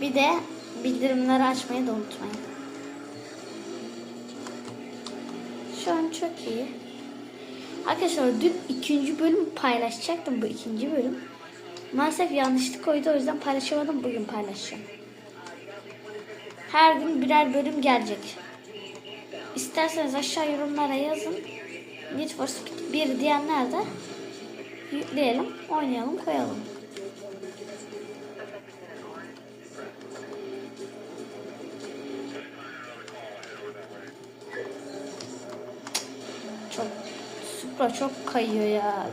Bir de bildirimleri açmayı da unutmayın. Şu an çok iyi. Arkadaşlar dün ikinci bölüm paylaşacaktım bu ikinci bölüm. Maalesef yanlışlık koydu o yüzden paylaşamadım. Bugün paylaşacağım. Her gün birer bölüm gelecek. İsterseniz aşağı yorumlara yazın. Need for Speed 1 diyenler de yükleyelim, oynayalım, koyalım. Supra çok kayıyor ya.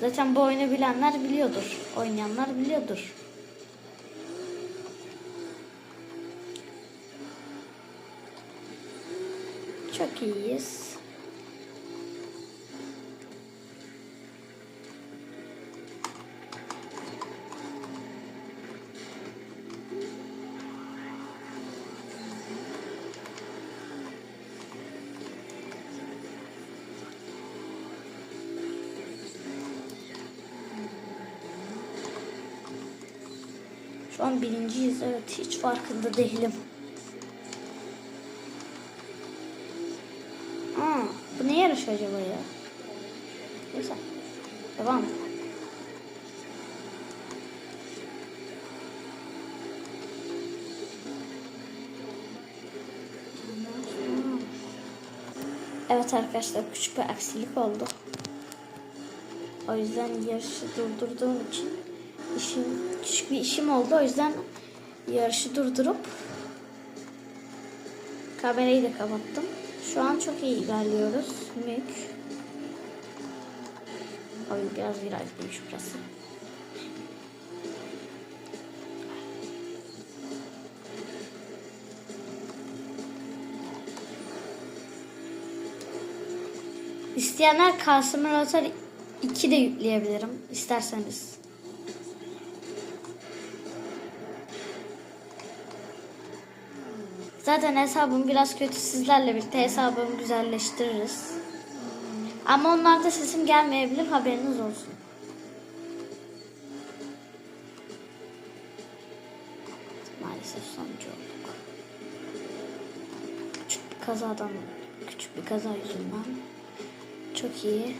Zaten bu oyunu bilenler biliyordur. Oynayanlar biliyordur. Çok iyiyiz. Şu an birinciyiz. Evet hiç farkında değilim. Aa, bu ne yarış acaba ya? Neyse. Devam. Evet arkadaşlar küçük bir aksilik oldu. O yüzden yarışı durdurduğum için işim küçük bir işim oldu. O yüzden yarışı durdurup kamerayı da kapattım. Şu an çok iyi ilerliyoruz. Mük. Oyun biraz virajlıymış burası. İsteyenler Car Simulator 2 de yükleyebilirim isterseniz. Zaten hesabım biraz kötü sizlerle birlikte hesabımı güzelleştiririz. Ama onlarda sesim gelmeyebilir haberiniz olsun. Maalesef sonucu olduk. Küçük bir kazadan, küçük bir kaza yüzünden. Çok iyi.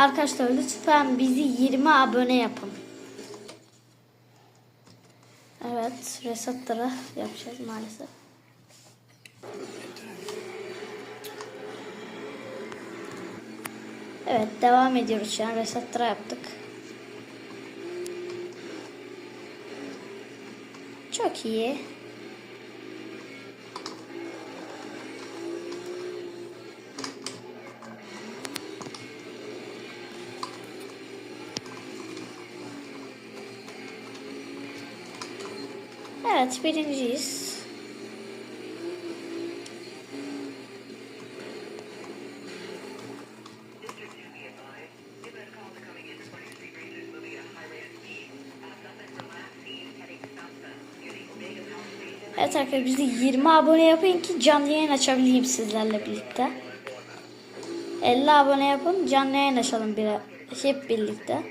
Arkadaşlar lütfen bizi 20 abone yapın. Evet, resetleri yapacağız maalesef. Evet, devam ediyoruz şu an. Resetleri yaptık. Çok iyi. Evet, birinciyiz. Evet arkadaşlar bizi 20 abone yapın ki canlı yayın açabileyim sizlerle birlikte. 50 abone yapın canlı yayın açalım bir hep birlikte.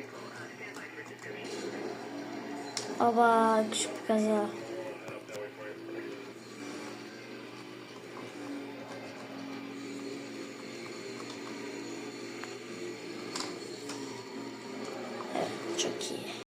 Baba küçük bir kaza.